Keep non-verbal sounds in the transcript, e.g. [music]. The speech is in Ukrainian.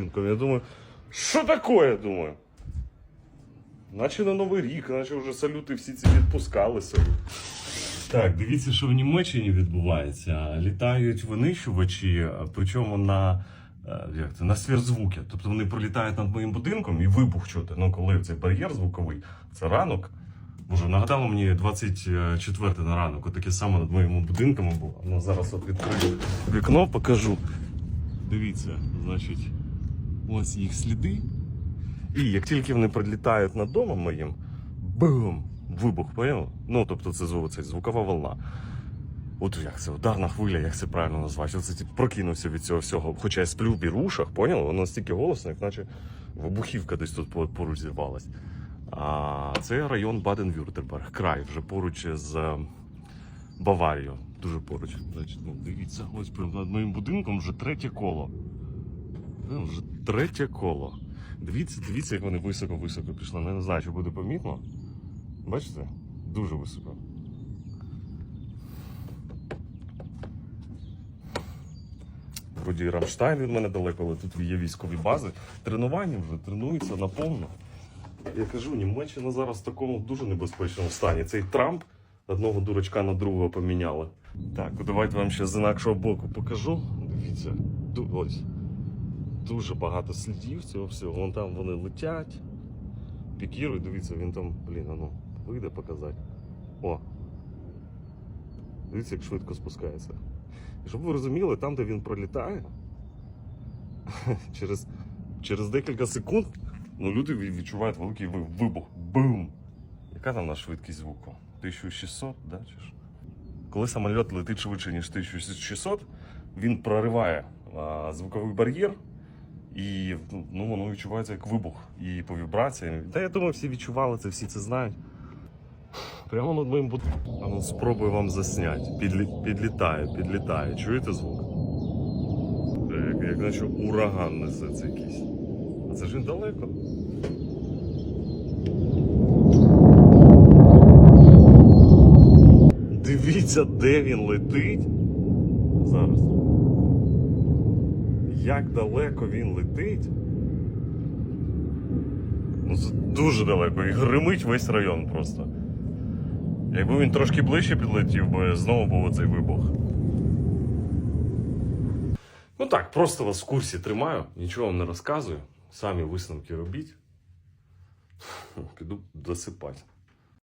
будинком. Я думаю, що таке, думаю? Наче на Новий рік, наче вже салюти всі ці відпускалися. Так, дивіться, що в Німеччині відбувається. Літають винищувачі, причому на, е, як це, на сверхзвуки. Тобто вони пролітають над моїм будинком і вибух чути. Ну, коли цей бар'єр звуковий, це ранок. Боже, нагадало мені 24 на ранок, отаке саме над моїм будинком було. Ну, зараз от відкрию вікно, покажу. Дивіться, значить, ось їх сліди. І як тільки вони прилітають над домом моїм, бум! Вибух, поняв? Ну, тобто це це звукова волна. От як це, ударна хвиля, як це правильно назвати? Оце типу, прокинувся від цього всього. Хоча я сплю в бірушах, поняв? Воно настільки голосно, як наче вибухівка десь тут по- поруч зірвалась. А це район Баден-Вюртемберг, край вже поруч з е, Баварією. Дуже поруч. Значить, ну, дивіться, ось прямо над моїм будинком вже третє коло. Е, Вже третє коло. Дивіться, дивіться, як вони високо-високо пішли. Ну, не знаю, чи буде помітно. Бачите? Дуже високо. Вроді Рамштайн від мене далеко, але тут є військові бази. Тренування вже тренуються наповно. Я кажу, Німеччина зараз в такому дуже небезпечному стані. Цей Трамп одного дурачка на другого поміняли. Так, давайте вам ще з інакшого боку покажу. Дивіться, ось. Дуже багато слідів цього всього. Вон там вони летять, пікірують, дивіться, він там, блін, ну, вийде показати. О. Дивіться, як швидко спускається. І щоб ви розуміли, там, де він пролітає, [laughs] через, через декілька секунд ну, люди відчувають великий вибух. Бум! Яка там на швидкість звуку? 1600, да? Чи ж? Коли самоліт летить швидше, ніж 1600, він прориває а, звуковий бар'єр, і ну, воно відчувається як вибух. І по вібраціям. Та я думаю, всі відчували це, всі це знають. Прямо над моїм будинком. Ну спробую вам засняти. Підлі... Підлітає, підлітає. Чуєте звук? Е, Як, як наче ураган несеться якийсь. А це ж він далеко. Дивіться, де він летить. Зараз. Як далеко він летить. Ну, це дуже далеко. І гримить весь район просто. Якби він трошки ближче підлетів, би знову був оцей вибух. Ну так, просто вас в курсі тримаю, нічого вам не розказую. Самі висновки робіть. Піду досипати.